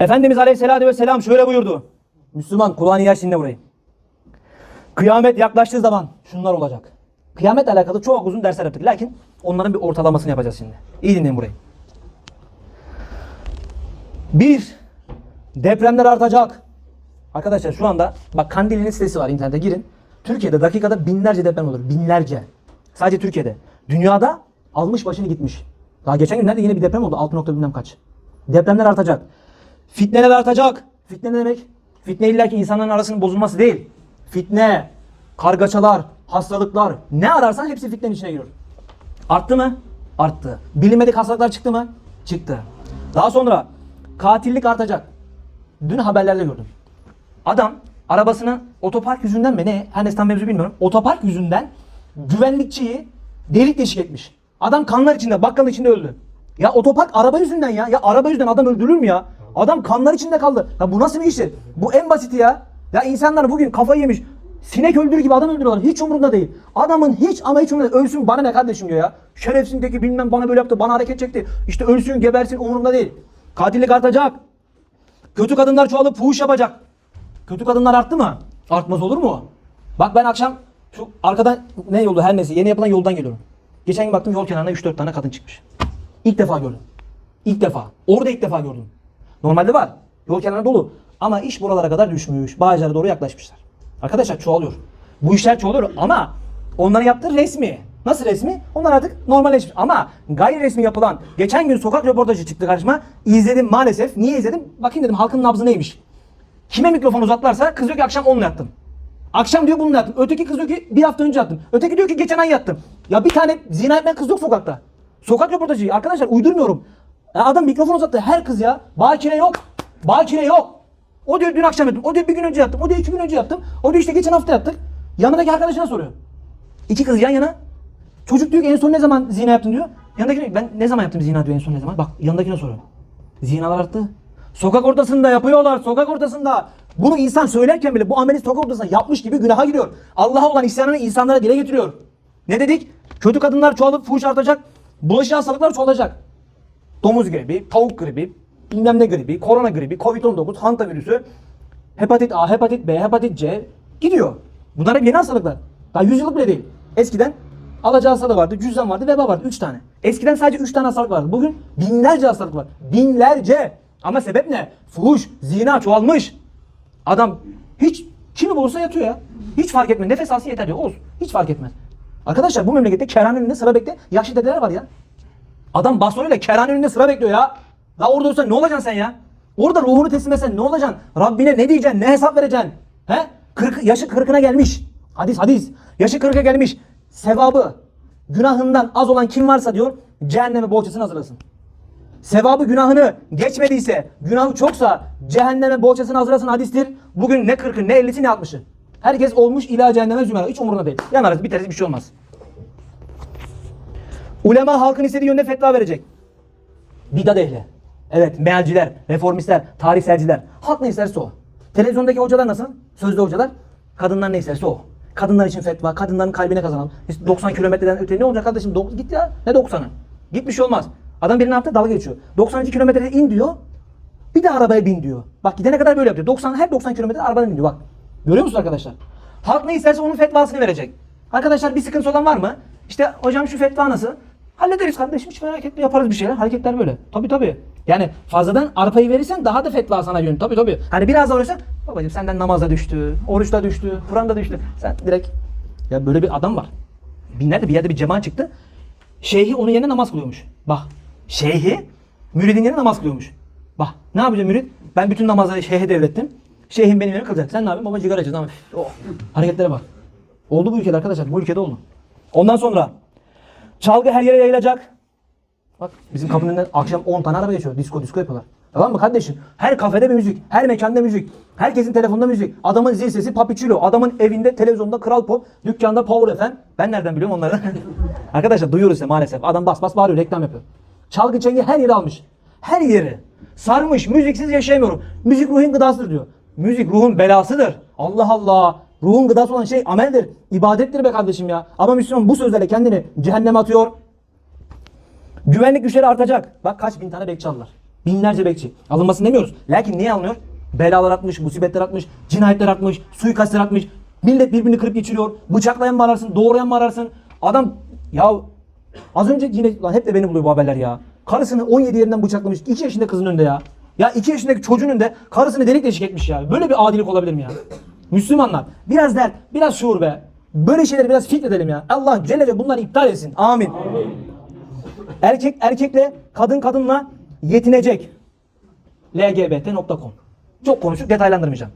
Efendimiz Aleyhisselatü Vesselam şöyle buyurdu. Müslüman kulağını yer şimdi burayı. Kıyamet yaklaştığı zaman şunlar olacak. Kıyametle alakalı çok uzun dersler yaptık. Lakin onların bir ortalamasını yapacağız şimdi. İyi dinleyin burayı. Bir, depremler artacak. Arkadaşlar şu anda bak Kandilli'nin sitesi var internete girin. Türkiye'de dakikada binlerce deprem olur. Binlerce. Sadece Türkiye'de. Dünyada almış başını gitmiş. Daha geçen günlerde yine bir deprem oldu. 6 nokta bilmem kaç. Depremler artacak. Fitneler artacak. Fitne ne demek? Fitne illa ki insanların arasının bozulması değil. Fitne, kargaçalar, hastalıklar ne ararsan hepsi fitnenin içine giriyor. Arttı mı? Arttı. Bilinmedik hastalıklar çıktı mı? Çıktı. Daha sonra katillik artacak. Dün haberlerde gördüm. Adam arabasını otopark yüzünden mi ne? Her neyse tam mevzu bilmiyorum. Otopark yüzünden güvenlikçiyi delik deşik etmiş. Adam kanlar içinde, bakkalın içinde öldü. Ya otopark araba yüzünden ya. Ya araba yüzünden adam öldürülür mü ya? Adam kanlar içinde kaldı. Ya bu nasıl bir iştir? Bu en basiti ya. Ya insanlar bugün kafayı yemiş. Sinek öldürür gibi adam öldürüyorlar. Hiç umurunda değil. Adamın hiç ama hiç umurunda değil. Ölsün bana ne kardeşim diyor ya. Şerefsindeki bilmem bana böyle yaptı, bana hareket çekti. İşte ölsün, gebersin umurumda değil. Katillik artacak. Kötü kadınlar çoğalıp fuhuş yapacak. Kötü kadınlar arttı mı? Artmaz olur mu? Bak ben akşam şu arkadan ne yolu her neyse yeni yapılan yoldan geliyorum. Geçen gün baktım yol kenarına 3-4 tane kadın çıkmış. İlk defa gördüm. İlk defa. Orada ilk defa gördüm. Normalde var. Yol kenarı dolu. Ama iş buralara kadar düşmüş. Bağcılara doğru yaklaşmışlar. Arkadaşlar çoğalıyor. Bu işler çoğalıyor ama onların yaptığı resmi. Nasıl resmi? Onlar artık normalleşmiş. Ama gayri resmi yapılan geçen gün sokak röportajı çıktı karşıma. İzledim maalesef. Niye izledim? Bakayım dedim halkın nabzı neymiş. Kime mikrofon uzatlarsa kız diyor ki akşam onunla yattım. Akşam diyor bununla yattım. Öteki kız diyor ki bir hafta önce yattım. Öteki diyor ki geçen ay yattım. Ya bir tane zina etmeyen kız yok sokakta. Sokak röportajı arkadaşlar uydurmuyorum. Adam mikrofon uzattı her kız ya. Bakire yok. Bakire yok. O diyor dün akşam yattım. O diyor bir gün önce yattım. O diyor iki gün önce yattım. O diyor işte geçen hafta yattık. Yanındaki arkadaşına soruyor. İki kız yan yana. Çocuk diyor ki en son ne zaman zina yaptın diyor. Yanındaki ben ne zaman yaptım zina diyor en son ne zaman. Bak yanındakine soruyor. Zinalar arttı. Sokak ortasında yapıyorlar. Sokak ortasında. Bunu insan söylerken bile bu ameli sokak ortasında yapmış gibi günaha giriyor. Allah'a olan isyanını insanlara dile getiriyor. Ne dedik? Kötü kadınlar çoğalıp fuhuş artacak. Bulaşıcı hastalıklar çoğalacak. Domuz gribi, tavuk gribi, bilmem ne gribi, korona gribi, covid-19, hanta virüsü, hepatit A, hepatit B, hepatit C gidiyor. Bunlar hep yeni hastalıklar. Daha 100 yıllık bile değil. Eskiden alaca hastalığı vardı, cüzdan vardı, veba vardı. 3 tane. Eskiden sadece 3 tane hastalık vardı. Bugün binlerce hastalık var. Binlerce. Ama sebep ne? Fuhuş, zina çoğalmış. Adam hiç kimi bulursa yatıyor ya. Hiç fark etmez. Nefes alsın yeter diyor. Olsun. Hiç fark etmez. Arkadaşlar bu memlekette kerhanenin önünde sıra bekle. Yaşlı dedeler var ya. Adam bastonuyla kerhane önünde sıra bekliyor ya. La orada olsan ne olacaksın sen ya? Orada ruhunu teslim etsen ne olacaksın? Rabbine ne diyeceksin? Ne hesap vereceksin? He? Kırk, yaşı kırkına gelmiş. Hadis hadis. Yaşı kırka gelmiş. Sevabı günahından az olan kim varsa diyor cehenneme bohçasını hazırlasın. Sevabı günahını geçmediyse, günahı çoksa cehenneme bohçasını hazırlasın hadistir. Bugün ne kırkı, ne ellisi, ne altmışı. Herkes olmuş ila cehenneme zümera. Hiç umurunda değil. Yanarız, biteriz, bir şey olmaz. Ulema halkın istediği yönde fetva verecek. Bidat ehli. Evet, mealciler, reformistler, tarihselciler. Halk ne isterse o. Televizyondaki hocalar nasıl? Sözde hocalar. Kadınlar ne isterse o. Kadınlar için fetva, kadınların kalbine kazanalım. İşte 90 kilometreden öte ne olacak kardeşim? Dok- git ya. Ne 90'ı? Git bir şey olmaz. Adam birine yaptı dalga geçiyor. 92 kilometrede in diyor. Bir de arabaya bin diyor. Bak gidene kadar böyle yapıyor. 90 her 90 kilometre arabadan in diyor bak. Görüyor musun arkadaşlar? Halk ne isterse onun fetvasını verecek. Arkadaşlar bir sıkıntı olan var mı? İşte hocam şu fetva nasıl? Hallederiz kardeşim hiç merak etme yaparız bir şeyler. Hareketler böyle. Tabii tabii. Yani fazladan arpayı verirsen daha da fetva sana yön. Tabii tabii. Hani biraz da uğraşsan babacığım senden namazda düştü, oruçta düştü, Kur'an'da düştü. Sen direkt ya böyle bir adam var. Binlerce bir yerde bir cemaat çıktı. Şeyhi onun yerine namaz kılıyormuş. Bak. Şeyhi müridin yerine namaz kılıyormuş. Bak ne yapacak mürid? Ben bütün namazları şeyhe devrettim. Şeyhim benim yerine kılacak. Sen ne yapıyorsun? Baba sigara içiyorsun. Oh. Hareketlere bak. Oldu bu ülkede arkadaşlar. Bu ülkede oldu. Ondan sonra çalgı her yere yayılacak. Bak bizim kapının önünden akşam 10 tane araba geçiyor. Disko disko yapıyorlar. Tamam mı kardeşim? Her kafede bir müzik, her mekanda müzik, herkesin telefonunda müzik. Adamın zil sesi Papichulo, adamın evinde televizyonda Kral Pop, dükkanda Power FM. Ben nereden biliyorum onları? Arkadaşlar duyuyoruz işte maalesef. Adam bas bas bağırıyor, reklam yapıyor. Çalgı çengi her yeri almış. Her yeri. Sarmış, müziksiz yaşayamıyorum. Müzik ruhun gıdasıdır diyor. Müzik ruhun belasıdır. Allah Allah. Ruhun gıdası olan şey ameldir, ibadettir be kardeşim ya. Ama Müslüman bu sözlerle kendini cehenneme atıyor. Güvenlik güçleri artacak. Bak kaç bin tane bekçi aldılar. Binlerce bekçi. Alınmasını demiyoruz. Lakin niye alınıyor? Belalar artmış, musibetler artmış, cinayetler artmış, suikastler artmış. Millet birbirini kırıp geçiriyor. Bıçaklayan mı ararsın, doğrayan mı ararsın? Adam ya az önce yine lan hep de beni buluyor bu haberler ya. Karısını 17 yerinden bıçaklamış. 2 yaşında kızın önünde ya. Ya 2 yaşındaki çocuğun önünde karısını delik deşik etmiş ya. Böyle bir adilik olabilir mi ya? Müslümanlar biraz dert, biraz şuur be. Böyle şeyleri biraz fikredelim ya. Allah Celle bunları iptal etsin. Amin. Erkek erkekle, kadın kadınla yetinecek. lgbt.com Çok konuşup detaylandırmayacağım.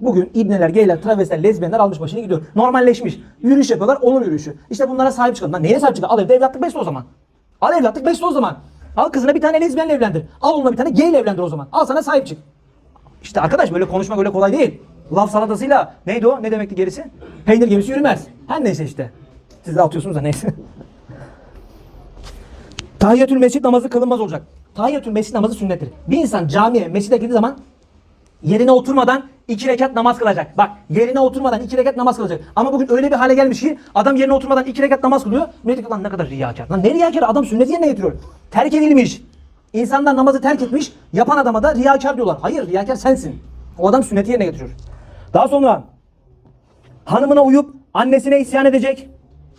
Bugün ibneler, geyler, travestiler, lezbiyenler almış başını gidiyor. Normalleşmiş. Yürüyüş yapıyorlar, onur yürüyüşü. İşte bunlara sahip çıkalım. Lan neye sahip çıkalım? Al evde evlatlık besle o zaman. Al evlatlık besle o zaman. Al kızına bir tane lezbiyenle evlendir. Al onunla bir tane geyle evlendir o zaman. Al sana sahip çık. İşte arkadaş böyle konuşmak öyle kolay değil. Laf salatasıyla neydi o? Ne demekti gerisi? Peynir gemisi yürümez. Her neyse işte. Siz de atıyorsunuz da neyse. Tahiyyatül mescid namazı kılınmaz olacak. Tahiyyatül mescid namazı sünnettir. Bir insan camiye, mescide girdiği zaman yerine oturmadan iki rekat namaz kılacak. Bak yerine oturmadan iki rekat namaz kılacak. Ama bugün öyle bir hale gelmiş ki adam yerine oturmadan iki rekat namaz kılıyor. Millet lan ne kadar riyakar. Lan ne riyakar? Adam sünneti yerine getiriyor. Terk edilmiş. İnsanlar namazı terk etmiş. Yapan adama da riyakar diyorlar. Hayır riyakar sensin. O adam sünneti yerine getiriyor. Daha sonra hanımına uyup annesine isyan edecek.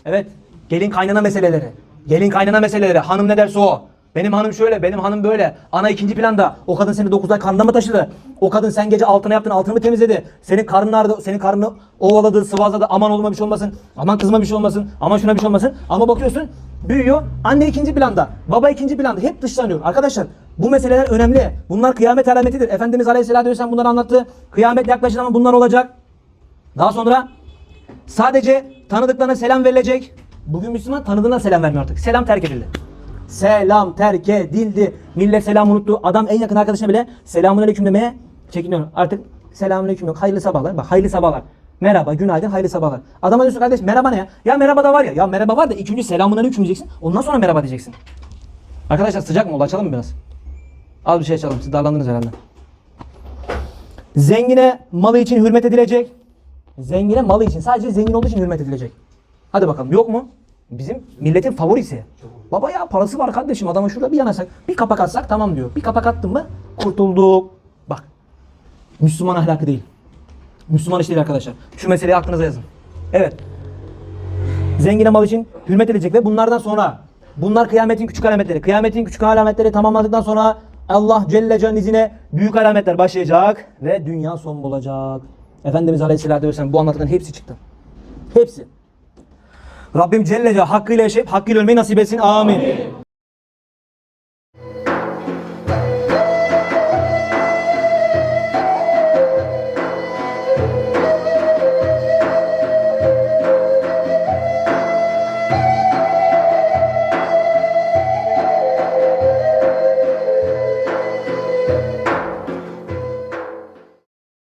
Evet. Gelin kaynana meseleleri. Gelin kaynana meseleleri. Hanım ne derse o. Benim hanım şöyle, benim hanım böyle. Ana ikinci planda. O kadın seni 9 ay karnına mı taşıdı? O kadın sen gece altına yaptın, altını mı temizledi? Senin karnın ağrıdı, senin karnını ovaladı, sıvazladı. Aman oğluma bir şey olmasın. Aman kızıma bir şey olmasın. Aman şuna bir şey olmasın. Ama bakıyorsun büyüyor. Anne ikinci planda. Baba ikinci planda. Hep dışlanıyor. Arkadaşlar bu meseleler önemli. Bunlar kıyamet alametidir. Efendimiz Aleyhisselatü Vesselam bunları anlattı. Kıyamet yaklaştığı zaman bunlar olacak. Daha sonra Sadece tanıdıklarına selam verilecek. Bugün Müslüman tanıdığına selam vermiyor artık. Selam terk edildi. Selam terk edildi. Millet selam unuttu. Adam en yakın arkadaşına bile selamun aleyküm demeye çekiniyor. Artık selamun aleyküm yok. Hayırlı sabahlar. Bak hayırlı sabahlar. Merhaba, günaydın, hayırlı sabahlar. Adama diyorsun kardeş merhaba ne ya? Ya merhaba da var ya. Ya merhaba var da ilk önce selamun aleyküm diyeceksin. Ondan sonra merhaba diyeceksin. Arkadaşlar sıcak mı oldu? Açalım mı biraz? Az bir şey açalım. Siz darlandınız herhalde. Zengine malı için hürmet edilecek. Zengine malı için sadece zengin olduğu için hürmet edilecek. Hadi bakalım yok mu? Bizim milletin favorisi. Baba ya parası var kardeşim adama şurada bir yanasak bir kapak atsak tamam diyor. Bir kapak attın mı kurtulduk. Bak Müslüman ahlakı değil. Müslüman iş değil arkadaşlar. Şu meseleyi aklınıza yazın. Evet. Zengine mal için hürmet edilecek ve bunlardan sonra bunlar kıyametin küçük alametleri. Kıyametin küçük alametleri tamamladıktan sonra Allah Celle Celle'nin izine büyük alametler başlayacak ve dünya son bulacak. Efendimiz Aleyhisselatü Vesselam bu anlatılan hepsi çıktı. Hepsi. Rabbim Celle Celle hakkıyla yaşayıp hakkıyla ölmeyi nasip etsin. Amin.